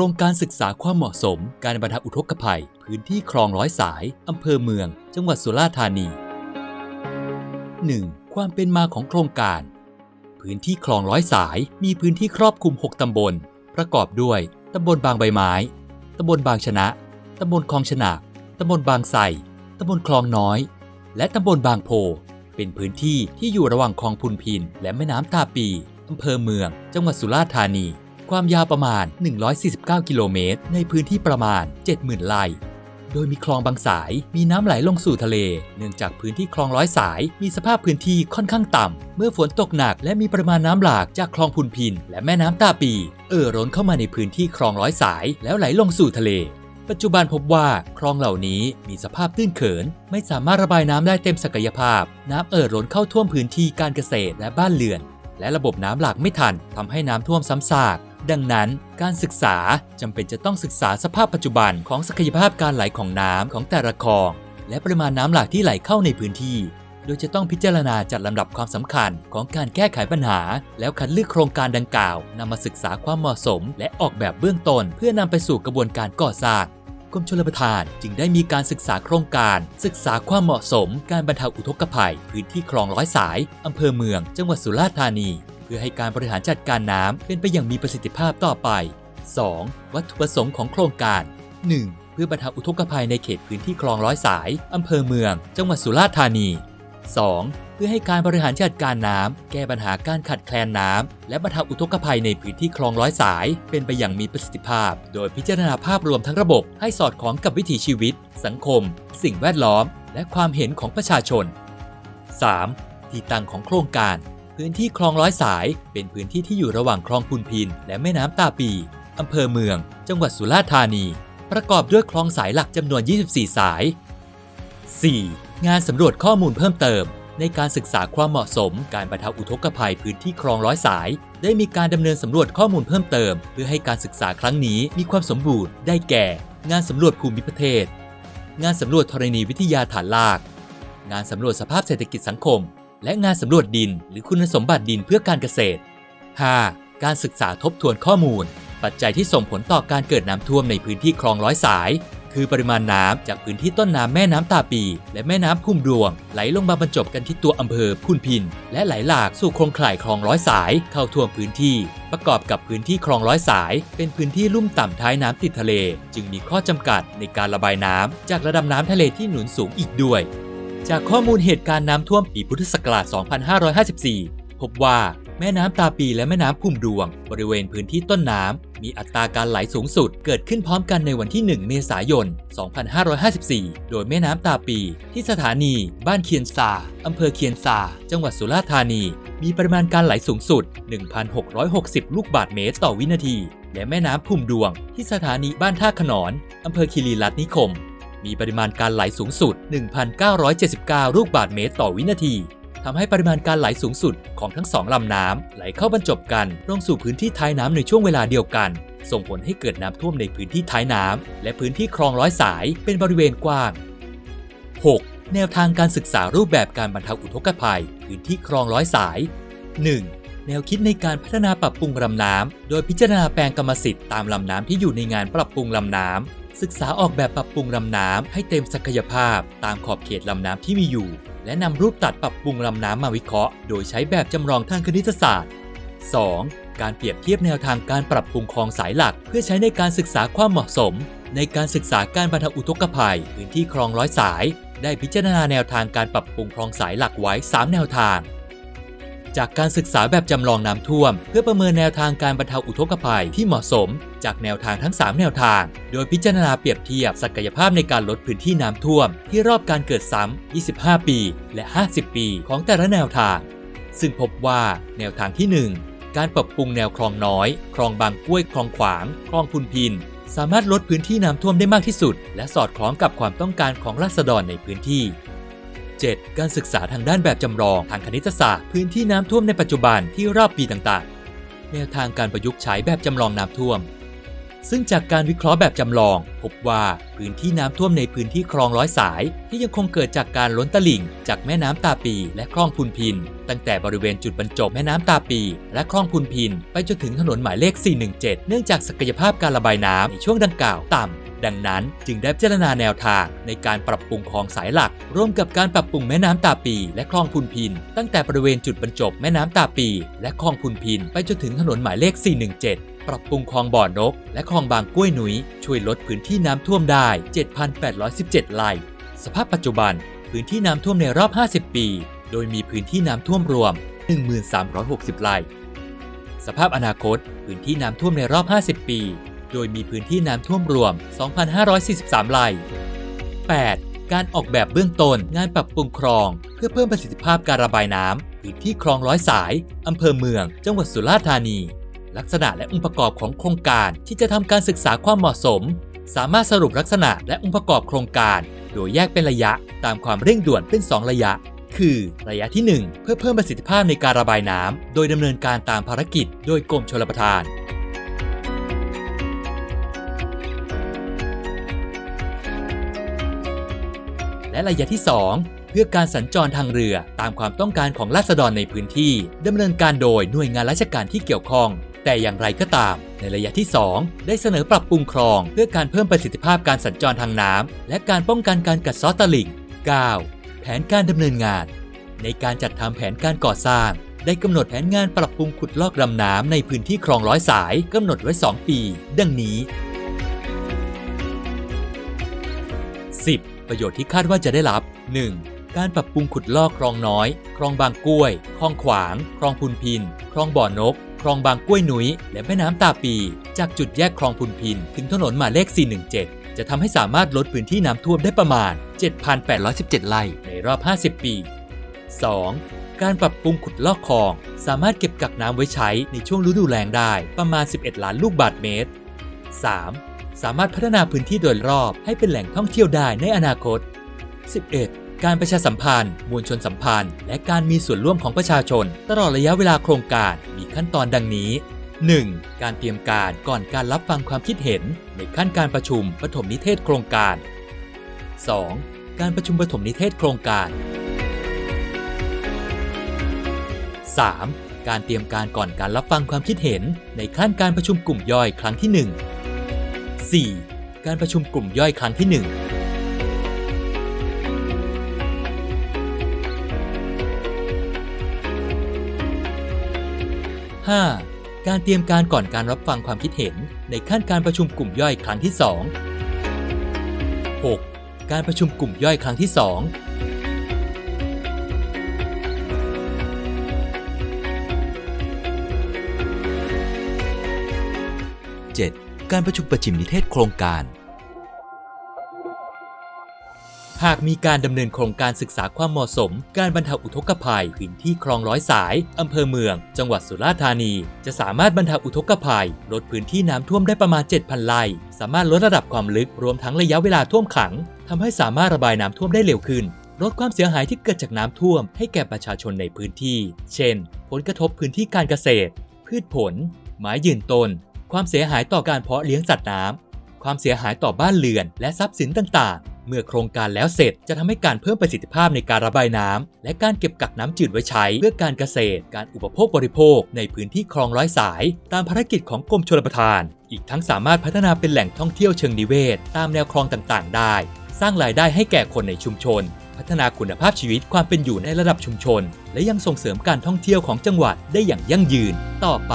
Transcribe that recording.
ครงการศึกษาความเหมาะสม การบรรเทาอุทกภัย พื้นที่คลองร้อยสาย อำเภอเมือง จังหวัดสุราษฎร์ธานี 1. ความเป็นมาของโครงการ พื้นที่คลองร้อยสายมีพื้นที่ครอบคลุม 6 ตำบล ประกอบด้วย ตำบลบางใบไม้ ตำบลบางชนะ ตำบลคลองชนะตำบลบางไทรตำบลคลองน้อย และตำบลบางโพ เป็นพื้นที่ที่อยู่ระหว่างคลองพุนพิน และแม่น้ำตาปีอำเภอเมือง จังหวัดสุราษฎร์ธานี ความยาวประมาณ 149 กิโลเมตร ในพื้นที่ประมาณ 70,000 ไร่โดยมีคลองบางสายมีน้ำไหลลงสู่ทะเล เนื่องจากพื้นที่คลองร้อยสาย มีสภาพพื้นที่ค่อนข้างต่ำ เมื่อฝนตกหนักและมีปริมาณน้ำหลากจากคลองพุนพิน และแม่น้ำตาปี เอ่อล้นเข้ามาในพื้นที่คลองร้อยสาย แล้วไหลลงสู่ทะเล ปัจจุบันพบว่าคลองเหล่านี้มีสภาพตื้นเขิน ไม่สามารถระบายน้ำได้เต็มศักยภาพ น้ำเอ่อล้นเข้าท่วมพื้นที่การเกษตรและบ้านเรือน และระบบน้ำหลากไม่ทันทำให้น้ำท่วมซ้ำซาก ดังนั้นการศึกษาจำเป็นจะต้องศึกษาสภาพปัจจุบันของศักยภาพการไหลของน้ำของแต่ละคลอง และปริมาณน้ำหลากที่ไหลเข้าในพื้นที่ โดยจะต้องพิจารณาจัดลำดับความสำคัญของการแก้ไขปัญหา แล้วคัดเลือกโครงการดังกล่าวนำมาศึกษาความเหมาะสม และออกแบบเบื้องต้น เพื่อนำไปสู่กระบวนการก่อสร้างกรมชลประทานจึงได้มีการศึกษาโครงการ ศึกษาความเหมาะสม การบรรเทาอุทกภัย พื้นที่คลองร้อยสาย อำเภอเมือง จังหวัดสุราษฎร์ธานี พื่อให้การบริหารจัดการน้ำเป็นไปอย่างมีประสิทธิภาพต่อไป 2. วัตถุประสงค์ของโครงการ 1. เพื่อบรรเทาอุทกภัยในเขตพื้นที่คลองร้อยสาย อำเภอเมือง จังหวัดสุราษฎร์ธานี 2. เพื่อให้การบริหารจัดการน้ำแก้ปัญหาการขาดแคลนน้ำและบรรเทาอุทกภัยในพื้นที่คลองร้อยสาย เป็นไปอย่างมีประสิทธิภาพ โดยพิจารณาภาพรวมทั้งระบบ ให้สอดคล้องกับวิถีชีวิต สังคม สิ่งแวดล้อม และความเห็นของประชาชน 3. ที่ตั้งของโครงการ พื้นที่คลองร้อยสาย เป็นพื้นที่ที่อยู่ระหว่างคลองพุนพิน และแม่น้ำตาปีอำเภอเมือง จังหวัดสุราษฎร์ธานี ประกอบด้วยคลองสายหลักจำนวน 24 สาย 4. งานสำรวจข้อมูลเพิ่มเติม ในการศึกษาความเหมาะสม การบรรเทาอุทกภัยพื้นที่คลองร้อยสาย ได้มีการดำเนินสำรวจข้อมูลเพิ่มเติม เพื่อให้การศึกษาครั้งนี้มีความสมบูรณ์ได้แก่ งานสำรวจภูมิประเทศ งานสำรวจธรณีวิทยาฐานราก งานสำรวจสภาพเศรษฐกิจสังคม และงานสำรวจดินหรือคุณสมบัติดินเพื่อการเกษตร 5. การศึกษาทบทวนข้อมูล ปัจจัยที่ส่งผลต่อการเกิดน้ำท่วมในพื้นที่คลองร้อยสาย คือปริมาณน้ำจากพื้นที่ต้นน้ำแม่น้ำตาปี และแม่น้ำพุ่มรวง ไหลลงมาบรรจบกันที่ตัวอำเภอพุนพิน และไหลหลากสู่โครงข่ายคลองร้อยสายเข้าท่วมพื้นที่ ประกอบกับพื้นที่คลองร้อยสาย เป็นพื้นที่ลุ่มต่ำท้ายน้ำติดทะเล จึงมีข้อจำกัดในการระบายน้ำจากระดับน้ำทะเลที่หนุนสูงอีกด้วย จากข้อมูลเหตุการณ์น้ำท่วมปีพุทธศักราช 2554 พบว่าแม่น้ำตาปีและแม่น้ำพุ่มดวง บริเวณพื้นที่ต้นน้ำ มีอัตราการไหลสูงสุด เกิดขึ้นพร้อมกันในวันที่ 1 เมษายน 2554 โดยแม่น้ำตาปีที่สถานีบ้านเคียนซาอำเภอเคียนซา จังหวัดสุราษฎร์ธานี มีปริมาณการไหลสูงสุด 1,660 ลูกบาศก์เมตรต่อวินาที และแม่น้ำพุ่มดวง ที่สถานีบ้านท่าขนอนอำเภอคีรีรัตน์นิคม มีปริมาณการไหลสูงสุด 1,979 ลูกบาศก์เมตรต่อวินาทีทำให้ปริมาณการไหลสูงสุดของทั้งสองลำน้ำไหลเข้าบรรจบกันลงสู่พื้นที่ท้ายน้ำในช่วงเวลาเดียวกัน ส่งผลให้เกิดน้ำท่วมในพื้นที่ท้ายน้ำและพื้นที่คลองร้อยสายเป็นบริเวณกว้าง 6. แนวทางการศึกษารูปแบบการบรรเทาอุทกภัย พื้นที่คลองร้อยสาย 1. แนวคิดในการพัฒนาปรับปรุงลำน้ำโดยพิจารณาแปลงกรรมสิทธิ์ตามลำน้ำที่อยู่ในงานปรับปรุงลำน้ำ ศึกษาออกแบบปรับปรุงลำน้ำให้เต็มศักยภาพ ตามขอบเขตลำน้ำที่มีอยู่ และนำรูปตัดปรับปรุงลำน้ำมาวิเคราะห์ โดยใช้แบบจำลองทางคณิตศาสตร์ 2. การเปรียบเทียบแนวทางการปรับปรุงคลองสายหลัก เพื่อใช้ในการศึกษาความเหมาะสม ในการศึกษาการบรรเทาอุทกภัย พื้นที่คลองร้อยสาย ได้พิจารณาแนวทางการปรับปรุงคลองสายหลักไว้ 3 แนวทาง จากการศึกษาแบบจำลองน้ำท่วม เพื่อประเมินแนวทางการบรรเทาอุทกภัยที่เหมาะสม จากแนวทางทั้ง 3 แนวทาง โดยพิจารณาเปรียบเทียบศักยภาพในการลดพื้นที่น้ำท่วม ที่รอบการเกิดซ้ำ 25 ปี และ 50 ปี ของแต่ละแนวทาง ซึ่งพบว่าแนวทางที่ 1 การปรับปรุงแนวคลองน้อย คลองบางกล้วย คลองขวาง คลองพุนพินสามารถลดพื้นที่น้ำท่วมได้มากที่สุด และสอดคล้องกับความต้องการของราษฎรในพื้นที่ 7. การศึกษาทางด้านแบบจำลองทางคณิตศาสตร์ พื้นที่น้ำท่วมในปัจจุบันที่รอบปีต่างๆ แนวทางการประยุกต์ใช้แบบจำลองน้ำท่วม ซึ่งจากการวิเคราะห์แบบจำลอง พบว่าพื้นที่น้ำท่วมในพื้นที่คลองร้อยสาย ที่ยังคงเกิดจากการล้นตลิ่ง จากแม่น้ำตาปีและคลองพุนพิน ตั้งแต่บริเวณจุดบรรจบแม่น้ำตาปีและคลองพุนพิน ไปจนถึงถนนหมายเลข 417 เนื่องจากศักยภาพการระบายน้ำในช่วงดังกล่าวต่ำ ดังนั้นจึงได้พิจารณาแนวทางในการปรับปรุงคลองสายหลัก ร่วมกับการปรับปรุงแม่น้ำตาปี และคลองพุนพิน ตั้งแต่บริเวณจุดบรรจบแม่น้ำตาปี และคลองพุนพิน ไปจนถึงถนนหมายเลข 417ปรับปรุงคลองบ่อนก และคลองบางกล้วยหนุย ช่วยลดพื้นที่น้ำท่วมได้ 7,817 ไร่ สภาพปัจจุบัน พื้นที่น้ำท่วมในรอบ 50 ปี โดยมีพื้นที่น้ำท่วมรวม 1,360 ไร่ สภาพอนาคต พื้นที่น้ำท่วมในรอบ 50 ปี โดยมีพื้นที่น้ำท่วมรวม 2,543 ไร่ 8. การออกแบบเบื้องต้นงานปรับปรุงคลอง เพื่อเพิ่มประสิทธิภาพการระบายน้ำพื้นที่คลองร้อยสายอำเภอเมือง จังหวัดสุราษฎร์ธานี ลักษณะและองค์ประกอบของโครงการที่จะทำการศึกษาความเหมาะสม สามารถสรุปลักษณะและองค์ประกอบโครงการ โดยแยกเป็นระยะตามความเร่งด่วนเป็น 2 ระยะคือระยะที่ 1 เพื่อเพิ่มประสิทธิภาพในการระบายน้ำโดยดำเนินการตามภารกิจ โดยกรมชลประทาน และระยะที่ 2 เพื่อการสัญจรทางเรือตามความต้องการของราษฎรในพื้นที่ดำเนินการโดยหน่วยงานราชการที่เกี่ยวข้อง แต่อย่างไรก็ตาม ในระยะที่ 2 ได้เสนอปรับปรุงคลอง เพื่อการเพิ่มประสิทธิภาพการสัญจรทางน้ำและการป้องกันการกัดเซาะตลิ่ง 9. แผนการดำเนินงาน ในการจัดทำแผนการก่อสร้างได้กำหนดแผนงานปรับปรุงขุดลอกลำน้ำในพื้นที่คลองร้อยสายกำหนดไว้ 2 ปี ดังนี้ 10. ประโยชน์ที่คาดว่าจะได้รับ 1. การปรับปรุงขุดลอกคลองน้อย คลองบางกล้วย คลองขวาง คลองพุนพิน คลองบ่อนก คลองบางกล้วยหนุย และแม่น้ำตาปี จากจุดแยกคลองพุนพิน ถึงถนนหมายเลข 417 จะทำให้สามารถลดพื้นที่น้ำท่วมได้ประมาณ 7,817 ไร่ในรอบ 50 ปี 2. การปรับปรุงขุดลอกคลอง สามารถเก็บกักน้ำไว้ใช้ในช่วงฤดูแล้งได้ประมาณ 11 ล้านลูกบาศก์เมตร 3. สามารถพัฒนาพื้นที่โดยรอบให้เป็นแหล่งท่องเที่ยวได้ในอนาคต 11. การประชาสัมพันธ์ มวลชนสัมพันธ์ และการมีส่วนร่วมของประชาชน ตลอดระยะเวลาโครงการมีขั้นตอนดังนี้ 1. การเตรียมการก่อนการรับฟังความคิดเห็น ในขั้นการประชุมปฐมนิเทศโครงการ 2. การประชุมปฐมนิเทศโครงการ 3. การเตรียมการก่อนการรับฟังความคิดเห็น ในขั้นการประชุมกลุ่มย่อยครั้งที่ 1 4. การประชุมกลุ่มย่อยครั้งที่ 1 5. การเตรียมการก่อนการรับฟังความคิดเห็นในขั้นการประชุมกลุ่มย่อยครั้งที่ 2 6. การประชุมกลุ่มย่อยครั้งที่ 2 7. การประชุมประจิมนิเทศโครงการ หากมีการดำเนินโครงการศึกษาความเหมาะสม การบรรเทาอุทกภัยพื้นที่คลองร้อยสายอำเภอเมือง จังหวัดสุราษฎร์ธานี จะสามารถบรรเทาอุทกภัย ลดพื้นที่น้ำท่วมได้ประมาณ 7,000 ไร่ สามารถลดระดับความลึกรวมทั้งระยะเวลาท่วมขังทำให้สามารถระบายน้ำท่วมได้เร็วขึ้นลดความเสียหายที่เกิดจากน้ำท่วมให้แก่ประชาชนในพื้นที่ เช่น ผลกระทบพื้นที่การเกษตร พืชผล ไม้ยืนต้น ความเสียหายต่อการเพาะเลี้ยงสัตว์น้ำความเสียหายต่อบ้านเรือน และทรัพย์สินต่างๆ เมื่อโครงการแล้วเสร็จจะทำให้การเพิ่มประสิทธิภาพในการระบายน้ำและการเก็บกักน้ำจืดไว้ใช้เพื่อการเกษตร การอุปโภคบริโภค ในพื้นที่คลองร้อยสาย ตามภารกิจของกรมชลประทาน อีกทั้งสามารถพัฒนาเป็นแหล่งท่องเที่ยวเชิงนิเวศ ตามแนวคลองต่างๆ ได้ สร้างรายได้ให้แก่คนในชุมชน พัฒนาคุณภาพชีวิตความเป็นอยู่ในระดับชุมชน และยังส่งเสริมการท่องเที่ยวของจังหวัดได้อย่างยั่งยืนต่อไป